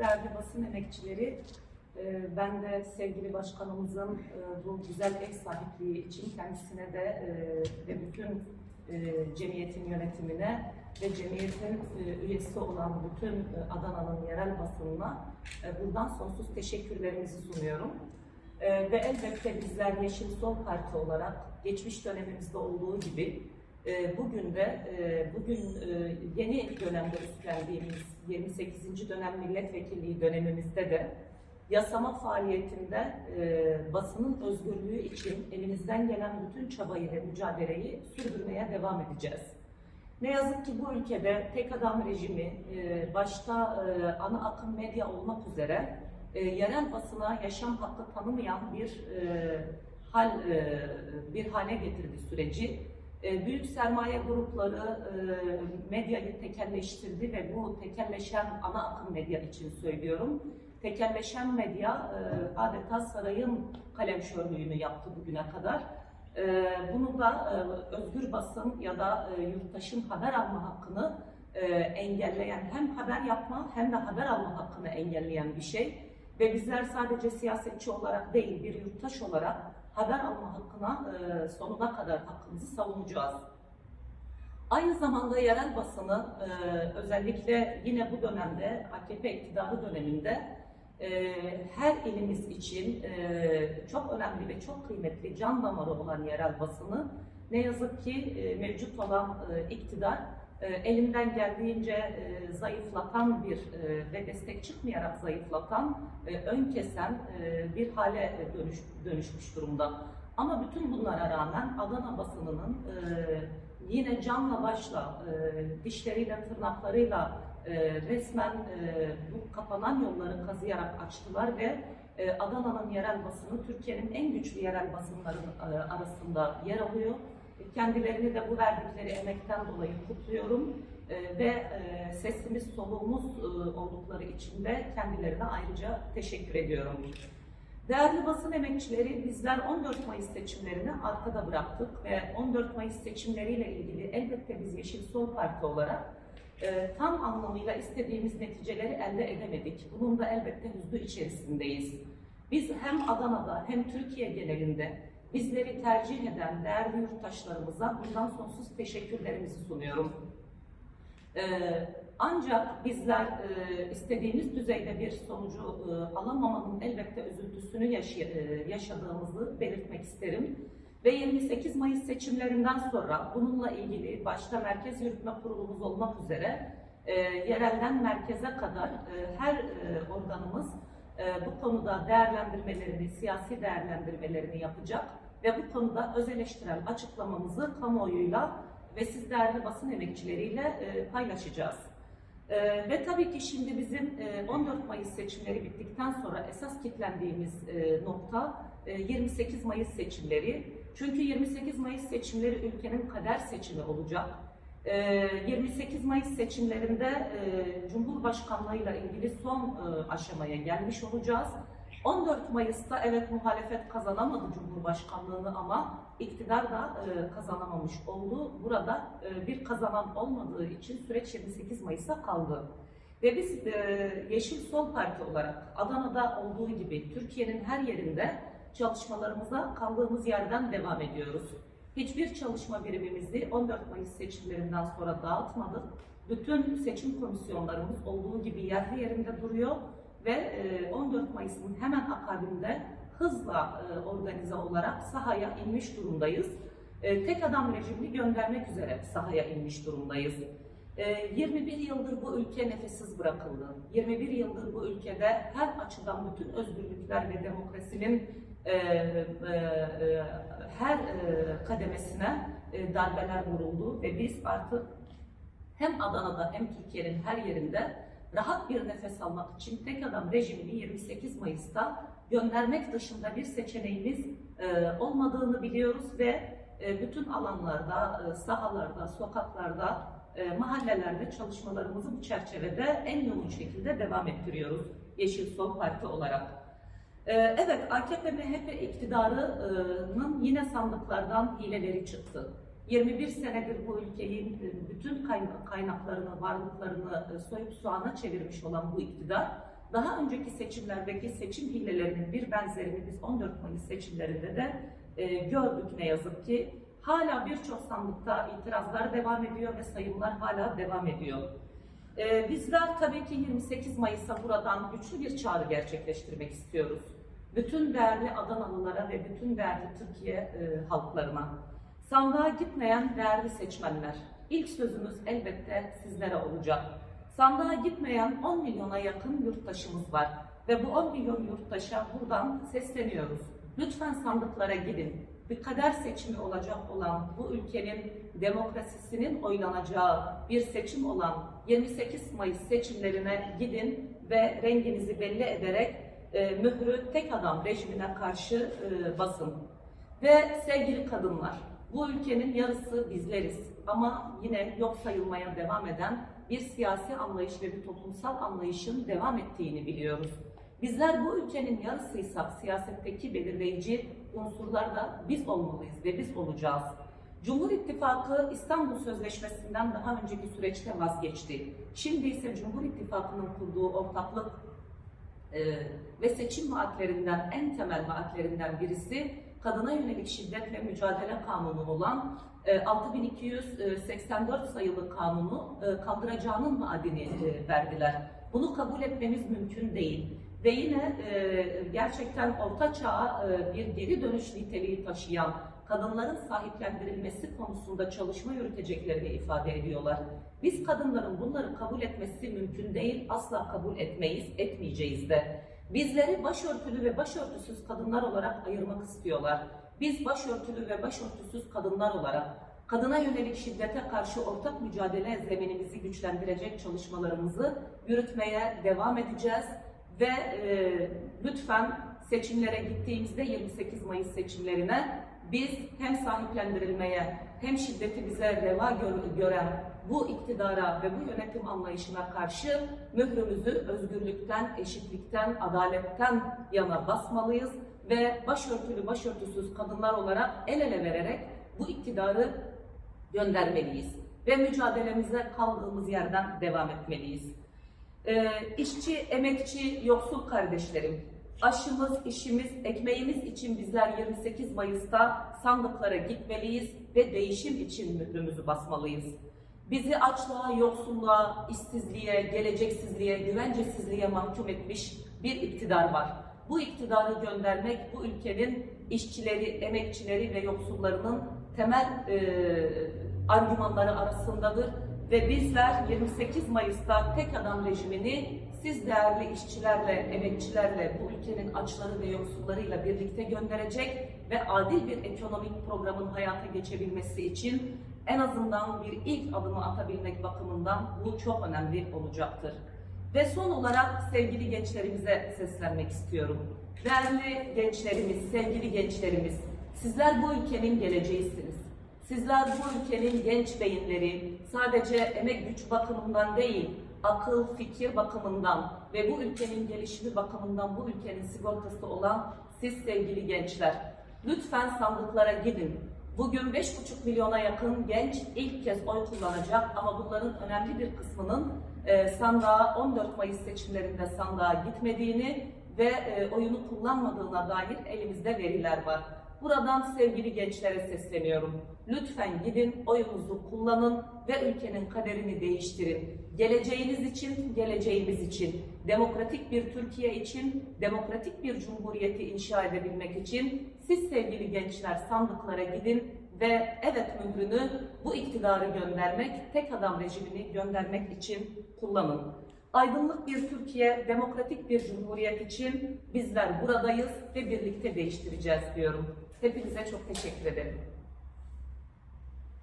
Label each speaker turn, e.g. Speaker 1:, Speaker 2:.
Speaker 1: değerli basın emekçileri, e, ben de sevgili başkanımızın e, bu güzel ev sahipliği için kendisine de e, ve bütün cemiyetin yönetimine ve cemiyetin üyesi olan bütün Adana'nın yerel basınına buradan sonsuz teşekkürlerimizi sunuyorum. Ve elbette bizler Yeşil Sol Parti olarak geçmiş dönemimizde olduğu gibi bugün de e, bugün e, yeni dönemde üstlendiğimiz 28. dönem milletvekilliği dönemimizde de yasama faaliyetinde e, basının özgürlüğü için elimizden gelen bütün çabayı ve mücadeleyi sürdürmeye devam edeceğiz. Ne yazık ki bu ülkede tek adam rejimi başta ana akım medya olmak üzere yerel basına yaşam hakkı tanımayan bir hal bir hale getirdi süreci. E, büyük sermaye grupları e, medyayı tekelleştirdi ve bu tekelleşen ana akım medya için söylüyorum. Tekelleşen medya e, adeta sarayın kalemşörlüğünü yaptı bugüne kadar. Bunu da özgür basın ya da yurttaşın haber alma hakkını engelleyen hem haber yapma hem de haber alma hakkını engelleyen bir şey. Ve bizler sadece siyasetçi olarak değil bir yurttaş olarak haber alma hakkına e, sonuna kadar hakkımızı savunacağız. Aynı zamanda yerel basını e, özellikle yine bu dönemde AKP iktidarı döneminde e, her ilimiz için çok önemli ve çok kıymetli can damarı olan yerel basını ne yazık ki mevcut olan iktidar e, elinden geldiğince e, zayıflatan bir e, ve destek çıkmayarak zayıflatan, e, ön kesen bir hale dönüş, dönüşmüş durumda. Ama bütün bunlara rağmen Adana basınının yine canla başla, dişleriyle, tırnaklarıyla resmen bu kapanan yolları kazıyarak açtılar ve Adana'nın yerel basını Türkiye'nin en güçlü yerel basınların arasında yer alıyor. Kendilerini de bu verdikleri emekten dolayı kutluyorum e, ve e, sesimiz soluğumuz e, oldukları için de kendilerine ayrıca teşekkür ediyorum. Değerli basın emekçileri bizler 14 Mayıs seçimlerini arkada bıraktık ve 14 Mayıs seçimleriyle ilgili elbette biz Yeşil Sol Parti olarak e, tam anlamıyla istediğimiz neticeleri elde edemedik. Bunun da elbette hüznü içerisindeyiz. Biz hem Adana'da hem Türkiye genelinde bizleri tercih eden değerli yurttaşlarımıza bundan sonsuz teşekkürlerimizi sunuyorum. Ee, ancak bizler e, istediğimiz düzeyde bir sonucu e, alamamanın elbette üzüntüsünü yaşay- e, yaşadığımızı belirtmek isterim. Ve 28 Mayıs seçimlerinden sonra bununla ilgili başta Merkez Yürütme Kurulumuz olmak üzere e, yerelden merkeze kadar e, her e, organımız e, bu konuda değerlendirmelerini, siyasi değerlendirmelerini yapacak ve bu konuda öz eleştirel açıklamamızı kamuoyuyla ve siz değerli basın emekçileriyle e, paylaşacağız. E, ve tabii ki şimdi bizim e, 14 Mayıs seçimleri bittikten sonra esas kitlendiğimiz e, nokta e, 28 Mayıs seçimleri. Çünkü 28 Mayıs seçimleri ülkenin kader seçimi olacak. E, 28 Mayıs seçimlerinde e, Cumhurbaşkanlığıyla ilgili son e, aşamaya gelmiş olacağız. 14 Mayıs'ta evet muhalefet kazanamadı Cumhurbaşkanlığını ama iktidar da e, kazanamamış oldu. Burada e, bir kazanan olmadığı için süreç 28 Mayıs'a kaldı. Ve biz e, Yeşil Sol Parti olarak Adana'da olduğu gibi Türkiye'nin her yerinde çalışmalarımıza kaldığımız yerden devam ediyoruz. Hiçbir çalışma birimimizi 14 Mayıs seçimlerinden sonra dağıtmadık. Bütün seçim komisyonlarımız olduğu gibi yerli yerinde duruyor ve e, 14 Mayıs'ın hemen akabinde hızla e, organize olarak sahaya inmiş durumdayız. E, Tek adam rejimini göndermek üzere sahaya inmiş durumdayız. E, 21 yıldır bu ülke nefessiz bırakıldı. 21 yıldır bu ülkede her açıdan bütün özgürlükler ve demokrasinin e, e, e, her e, kademesine e, darbeler vuruldu ve biz artık hem Adana'da hem Türkiye'nin her yerinde rahat bir nefes almak için tek adam rejimini 28 Mayıs'ta göndermek dışında bir seçeneğimiz e, olmadığını biliyoruz ve e, bütün alanlarda, e, sahalarda, sokaklarda, mahallelerde çalışmalarımızı bu çerçevede en yoğun şekilde devam ettiriyoruz Yeşil Sol Parti olarak. Evet, AKP MHP iktidarının yine sandıklardan hileleri çıktı. 21 senedir bu ülkeyi e, bütün kayna- kaynaklarını, varlıklarını e, soyup soğana çevirmiş olan bu iktidar Daha önceki seçimlerdeki seçim hilelerinin bir benzerini biz 14 Mayıs seçimlerinde de e, gördük ne yazık ki. Hala birçok sandıkta itirazlar devam ediyor ve sayımlar hala devam ediyor. Bizler tabii ki 28 Mayıs'a buradan güçlü bir çağrı gerçekleştirmek istiyoruz. Bütün değerli Adanalılara ve bütün değerli Türkiye halklarına. Sandığa gitmeyen değerli seçmenler, ilk sözümüz elbette sizlere olacak. Sandığa gitmeyen 10 milyona yakın yurttaşımız var ve bu 10 milyon yurttaşa buradan sesleniyoruz. Lütfen sandıklara gidin. Bir kader seçimi olacak olan bu ülkenin demokrasisinin oylanacağı bir seçim olan 28 Mayıs seçimlerine gidin ve renginizi belli ederek e, mührü tek adam rejimine karşı e, basın. Ve sevgili kadınlar, bu ülkenin yarısı bizleriz ama yine yok sayılmaya devam eden bir siyasi anlayış ve bir toplumsal anlayışın devam ettiğini biliyoruz. Bizler bu ülkenin yarısıysak siyasetteki belirleyici unsurlar da biz olmalıyız ve biz olacağız. Cumhur İttifakı İstanbul Sözleşmesi'nden daha önceki süreçte vazgeçti. Şimdi ise Cumhur İttifakı'nın kurduğu ortaklık e, ve seçim vaatlerinden en temel vaatlerinden birisi kadına yönelik şiddetle mücadele kanunu olan e, 6284 sayılı kanunu e, kaldıracağının vaadini e, verdiler. Bunu kabul etmemiz mümkün değil. Ve yine e, gerçekten orta çağa e, bir geri dönüş niteliği taşıyan kadınların sahiplendirilmesi konusunda çalışma yürüteceklerini ifade ediyorlar. Biz kadınların bunları kabul etmesi mümkün değil, asla kabul etmeyiz, etmeyeceğiz de. Bizleri başörtülü ve başörtüsüz kadınlar olarak ayırmak istiyorlar. Biz başörtülü ve başörtüsüz kadınlar olarak kadına yönelik şiddete karşı ortak mücadele zeminimizi güçlendirecek çalışmalarımızı yürütmeye devam edeceğiz ve e, lütfen seçimlere gittiğimizde 28 Mayıs seçimlerine biz hem sahiplendirilmeye hem şiddeti bize reva gör- gören bu iktidara ve bu yönetim anlayışına karşı mührümüzü özgürlükten, eşitlikten, adaletten yana basmalıyız ve başörtülü, başörtüsüz kadınlar olarak el ele vererek bu iktidarı göndermeliyiz ve mücadelemize kaldığımız yerden devam etmeliyiz. Ee, işçi, emekçi, yoksul kardeşlerim, aşımız, işimiz, ekmeğimiz için bizler 28 Mayıs'ta sandıklara gitmeliyiz ve değişim için mührümüzü basmalıyız. Bizi açlığa, yoksulluğa, işsizliğe, geleceksizliğe, güvencesizliğe mahkum etmiş bir iktidar var. Bu iktidarı göndermek bu ülkenin işçileri, emekçileri ve yoksullarının temel e, argümanları arasındadır ve bizler 28 Mayıs'ta tek adam rejimini siz değerli işçilerle, emekçilerle, bu ülkenin açları ve yoksullarıyla birlikte gönderecek ve adil bir ekonomik programın hayata geçebilmesi için en azından bir ilk adımı atabilmek bakımından bu çok önemli olacaktır. Ve son olarak sevgili gençlerimize seslenmek istiyorum. Değerli gençlerimiz, sevgili gençlerimiz, sizler bu ülkenin geleceğisiniz. Sizler bu ülkenin genç beyinleri sadece emek güç bakımından değil, akıl, fikir bakımından ve bu ülkenin gelişimi bakımından bu ülkenin sigortası olan siz sevgili gençler. Lütfen sandıklara gidin. Bugün 5,5 milyona yakın genç ilk kez oy kullanacak ama bunların önemli bir kısmının e, sandığa 14 Mayıs seçimlerinde sandığa gitmediğini ve e, oyunu kullanmadığına dair elimizde veriler var. Buradan sevgili gençlere sesleniyorum. Lütfen gidin, oyunuzu kullanın ve ülkenin kaderini değiştirin. Geleceğiniz için, geleceğimiz için, demokratik bir Türkiye için, demokratik bir cumhuriyeti inşa edebilmek için siz sevgili gençler sandıklara gidin ve evet mührünü bu iktidarı göndermek, tek adam rejimini göndermek için kullanın. Aydınlık bir Türkiye, demokratik bir cumhuriyet için bizler buradayız ve birlikte değiştireceğiz diyorum. Hepinize çok teşekkür ederim.